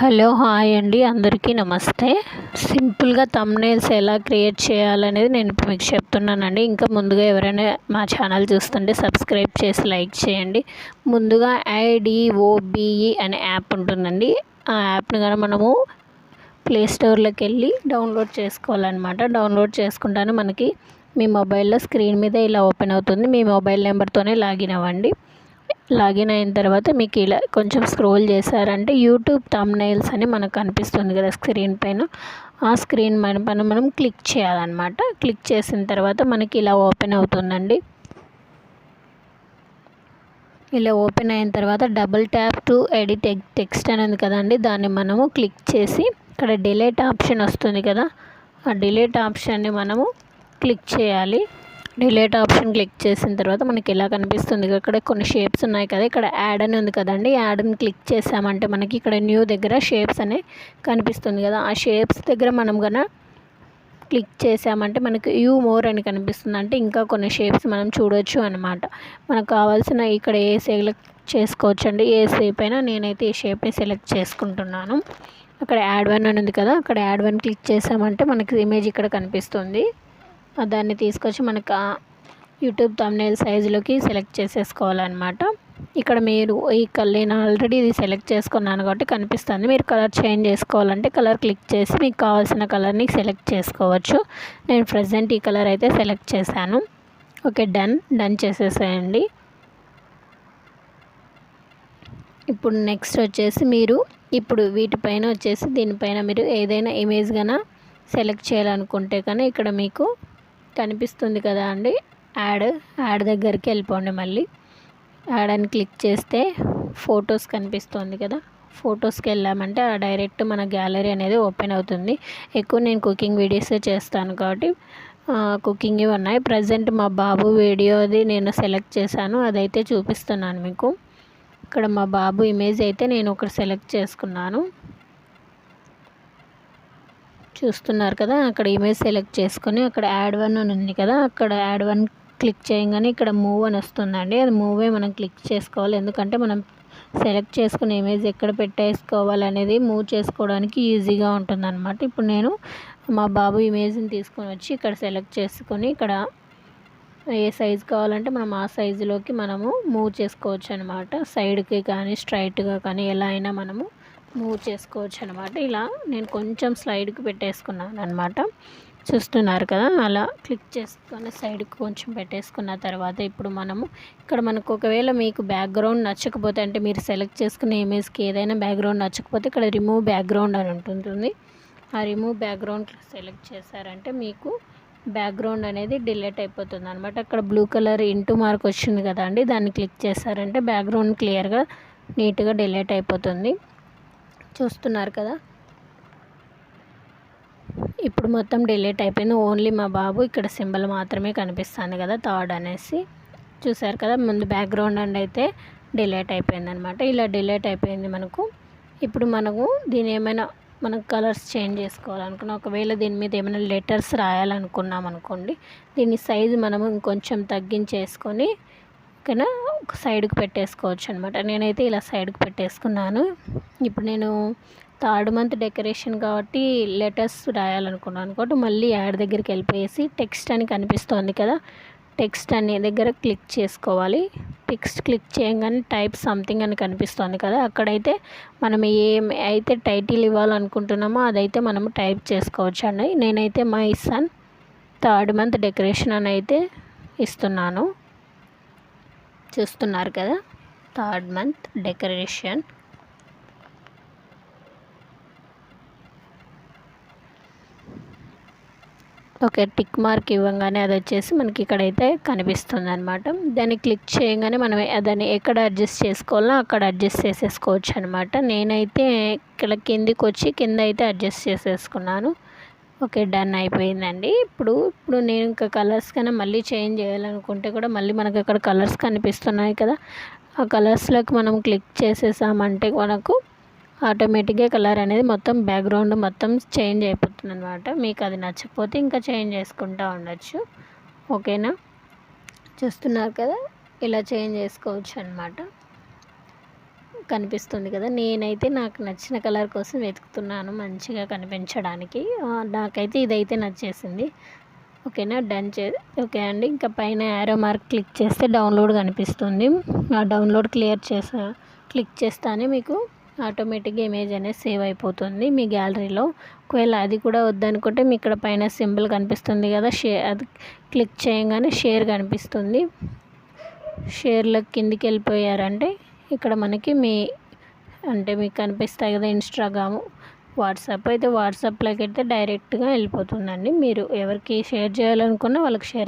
Hello hi అండి. అందరికీ నమస్తే. సింపుల్గా తమ్నేల్స్ ఎలా క్రియేట్ చేయాలనేది నేను ఇప్పుడు మీకు చెప్తున్నానండి. ఇంకా ముందుగా ఎవరైనా మా ఛానల్ చూస్తుంటే సబ్స్క్రైబ్ చేసి లైక్ చేయండి. ముందుగా ఐడిఓబిఈ అనే యాప్ ఉంటుందండి. ఆ యాప్ని కానీ మనము ప్లే స్టోర్లోకి వెళ్ళి డౌన్లోడ్ చేసుకోవాలన్నమాట. డౌన్లోడ్ చేసుకుంటానే మనకి మీ మొబైల్లో స్క్రీన్ మీద ఇలా ఓపెన్ అవుతుంది. మీ మొబైల్ నెంబర్తోనే లాగిన్ అవ్వండి. లాగిన్ అయిన తర్వాత మీకు ఇలా కొంచెం స్క్రోల్ చేశారంటే యూట్యూబ్ తమ్నైల్స్ అని మనకు కనిపిస్తుంది కదా స్క్రీన్ పైన. ఆ స్క్రీన్ మన పైన మనం క్లిక్ చేయాలన్నమాట. క్లిక్ చేసిన తర్వాత మనకి ఇలా ఓపెన్ అవుతుందండి. ఇలా ఓపెన్ అయిన తర్వాత double tap to edit text అని ఉంది కదండి దాన్ని మనము క్లిక్ చేసి ఇక్కడ డిలేట్ ఆప్షన్ వస్తుంది కదా ఆ డిలేట్ ఆప్షన్ని మనము క్లిక్ చేయాలి. డిలేట్ ఆప్షన్ క్లిక్ చేసిన తర్వాత మనకి ఇలా కనిపిస్తుంది. ఇక్కడ కొన్ని షేప్స్ ఉన్నాయి కదా ఇక్కడ యాడ్ అని ఉంది కదండి. యాడ్ని క్లిక్ చేసామంటే మనకి ఇక్కడ న్యూ దగ్గర షేప్స్ అనే కనిపిస్తుంది కదా. ఆ షేప్స్ దగ్గర మనం కన్నా క్లిక్ చేసామంటే మనకి యూ మోర్ అని కనిపిస్తుంది. అంటే ఇంకా కొన్ని షేప్స్ మనం చూడొచ్చు అనమాట మనకు కావాల్సిన ఇక్కడ ఏ సెలెక్ట్ చేసుకోవచ్చు అండి ఏ షేప్ అయినా నేనైతే ఈ షేప్ని సెలెక్ట్ చేసుకుంటున్నాను. అక్కడ యాడ్ వన్ అని ఉంది కదా అక్కడ యాడ్ వన్ క్లిక్ చేసామంటే మనకి ఇమేజ్ ఇక్కడ కనిపిస్తుంది. దాన్ని తీసుకొచ్చి మనకు యూట్యూబ్ తమ్నేల్ సైజులోకి సెలెక్ట్ చేసేసుకోవాలన్నమాట. ఇక్కడ మీరు ఈ కలర్ నేను ఆల్రెడీ ఇది సెలెక్ట్ చేసుకున్నాను కాబట్టి కనిపిస్తుంది. మీరు కలర్ చేంజ్ చేసుకోవాలంటే కలర్ క్లిక్ చేసి మీకు కావాల్సిన కలర్ని సెలెక్ట్ చేసుకోవచ్చు. నేను ప్రజెంట్ ఈ కలర్ అయితే సెలెక్ట్ చేశాను. ఓకే డన్ డన్ చేసేసేయండి. ఇప్పుడు నెక్స్ట్ వచ్చేసి మీరు ఇప్పుడు వీటిపైన వచ్చేసి దీనిపైన మీరు ఏదైనా ఇమేజ్ కన్నా సెలెక్ట్ చేయాలనుకుంటే కానీ ఇక్కడ మీకు కనిపిస్తుంది కదా అండి. యాడ్ యాడ్ దగ్గరికి వెళ్ళిపోండి మళ్ళీ. యాడ్ అని క్లిక్ చేస్తే ఫొటోస్ కనిపిస్తుంది కదా. ఫొటోస్కి వెళ్ళామంటే ఆ డైరెక్ట్ మన గ్యాలరీ అనేది ఓపెన్ అవుతుంది. ఎక్కువ నేను కుకింగ్ వీడియోసే చేస్తాను కాబట్టి కుకింగ్ ఉన్నాయి. ప్రజెంట్ మా బాబు వీడియోది నేను సెలెక్ట్ చేశాను. అదైతే చూపిస్తున్నాను మీకు. ఇక్కడ మా బాబు ఇమేజ్ అయితే నేను ఒకటి సెలెక్ట్ చేసుకున్నాను. చూస్తున్నారు కదా అక్కడ ఇమేజ్ సెలెక్ట్ చేసుకొని అక్కడ యాడ్ వన్ అని ఉంది కదా అక్కడ యాడ్ వన్ క్లిక్ చేయగానే ఇక్కడ మూవ్ అని వస్తుందండి. అది మూవే మనం క్లిక్ చేసుకోవాలి. ఎందుకంటే మనం సెలెక్ట్ చేసుకున్న ఇమేజ్ ఎక్కడ పెట్టేసుకోవాలనేది మూవ్ చేసుకోవడానికి ఈజీగా ఉంటుందన్నమాట. ఇప్పుడు నేను మా బాబు ఇమేజ్ని తీసుకొని వచ్చి ఇక్కడ సెలెక్ట్ చేసుకొని ఇక్కడ ఏ సైజు కావాలంటే మనం ఆ సైజులోకి మనము మూవ్ చేసుకోవచ్చు అనమాట సైడ్కి కానీ స్ట్రైట్గా కానీ ఎలా అయినా మనము మూవ్ చేసుకోవచ్చు అనమాట ఇలా నేను కొంచెం స్లైడ్కి పెట్టేసుకున్నాను అనమాట చూస్తున్నారు కదా అలా క్లిక్ చేసుకొని సైడ్కి కొంచెం పెట్టేసుకున్న తర్వాత ఇప్పుడు మనము ఇక్కడ మనకు ఒకవేళ మీకు బ్యాక్గ్రౌండ్ నచ్చకపోతే అంటే మీరు సెలెక్ట్ చేసుకునే ఇమేజ్కి ఏదైనా బ్యాక్గ్రౌండ్ నచ్చకపోతే ఇక్కడ రిమూవ్ బ్యాక్గ్రౌండ్ అని ఉంటుంది ఆ రిమూవ్ బ్యాక్గ్రౌండ్ సెలెక్ట్ చేశారంటే మీకు బ్యాక్గ్రౌండ్ అనేది డిలీట్ అయిపోతుంది అనమాట అక్కడ బ్లూ కలర్ ఇంటూ మార్క్ వచ్చింది కదా అండి దాన్ని క్లిక్ చేశారంటే బ్యాక్గ్రౌండ్ క్లియర్గా నీట్గా డిలీట్ అయిపోతుంది. చూస్తున్నారు కదా. ఇప్పుడు మొత్తం డిలీట్ అయిపోయింది. ఓన్లీ మా బాబు ఇక్కడ సింబల్ మాత్రమే కనిపిస్తుంది కదా థర్డ్ అనేసి. చూసారు కదా ముందు బ్యాక్గ్రౌండ్ అండ్ అయితే డిలేట్ అయిపోయింది అనమాట ఇలా డిలేట్ అయిపోయింది మనకు. ఇప్పుడు మనము దీని ఏమైనా మనం కలర్స్ చేంజ్ చేసుకోవాలనుకున్న ఒకవేళ దీని మీద ఏమైనా లెటర్స్ రాయాలనుకున్నాం అనుకోండి దీని సైజు మనము ఇంకొంచెం తగ్గించేసుకొని ఓకేనా ఒక సైడ్కి పెట్టేసుకోవచ్చు అనమాట నేనైతే ఇలా సైడ్కి పెట్టేసుకున్నాను. ఇప్పుడు నేను థర్డ్ మంత్ డెకరేషన్ కాబట్టి లెటర్స్ రాయాలనుకున్నాను. కాబట్టి మళ్ళీ యాడ్ దగ్గరికి వెళ్ళిపోయేసి టెక్స్ట్ అని కనిపిస్తోంది కదా టెక్స్ట్ అనే దగ్గర క్లిక్ చేసుకోవాలి. టెక్స్ట్ క్లిక్ చేయగానే టైప్ సంథింగ్ అని కనిపిస్తోంది కదా అక్కడైతే మనం ఏం అయితే టైటిల్ ఇవ్వాలనుకుంటున్నామో అదైతే మనము టైప్ చేసుకోవచ్చు అండి. నేనైతే మా సన్ థర్డ్ మంత్ డెకరేషన్ అని అయితే ఇస్తున్నాను. చూస్తున్నారు కదా third month decoration. Okay tick mark ఇవ్వగానే అది వచ్చేసి మనకి ఇక్కడైతే కనిపిస్తుంది అనమాట దాన్ని క్లిక్ చేయగానే మనం దాన్ని ఎక్కడ అడ్జస్ట్ చేసుకోవాలో అక్కడ అడ్జస్ట్ చేసేసుకోవచ్చు అనమాట నేనైతే ఇక్కడ కిందికి వచ్చి కింద అయితే అడ్జస్ట్ చేసేసుకున్నాను. ఓకే డన్ అయిపోయిందండి. ఇప్పుడు ఇప్పుడు నేను ఇంకా కలర్స్ కన్నా మళ్ళీ చేంజ్ చేయాలనుకుంటే కూడా మళ్ళీ మనకు అక్కడ కలర్స్ కనిపిస్తున్నాయి కదా. ఆ కలర్స్లోకి మనం క్లిక్ చేసేసామంటే మనకు ఆటోమేటిక్గా కలర్ అనేది మొత్తం బ్యాక్గ్రౌండ్ మొత్తం చేంజ్ అయిపోతుంది అనమాట మీకు అది నచ్చకపోతే ఇంకా చేంజ్ చేసుకుంటూ ఉండొచ్చు. ఓకేనా? చూస్తున్నారు కదా? ఇలా చేంజ్ చేసుకోవచ్చు అనమాట కనిపిస్తుంది కదా? నేనైతే నాకు నచ్చిన కలర్ కోసం వెతుకుతున్నాను మంచిగా కనిపించడానికి. నాకైతే ఇదైతే నచ్చేసింది. ఓకేనా? డన్ చే ఓకే అండి. ఇంకా పైన యారో మార్క్ క్లిక్ చేస్తే డౌన్లోడ్ కనిపిస్తుంది. ఆ డౌన్లోడ్ క్లియర్ చేసా క్లిక్ చేస్తానే మీకు ఆటోమేటిక్గా ఇమేజ్ అనేది సేవ్ అయిపోతుంది మీ గ్యాలరీలో. ఒకవేళ అది కూడా వద్దనుకుంటే మీ ఇక్కడ పైన సింబల్ కనిపిస్తుంది కదా షేర్ అది క్లిక్ చేయగానే షేర్ కనిపిస్తుంది. షేర్లో కిందికి వెళ్ళిపోయారంటే ఇక్కడ మనకి మీ అంటే మీకు కనిపిస్తాయి కదా ఇన్స్టాగ్రాము వాట్సాప్ అయితే వాట్సాప్లోకి అయితే డైరెక్ట్గా వెళ్ళిపోతుందండి. మీరు ఎవరికి షేర్ చేయాలనుకున్నా వాళ్ళకి షేర్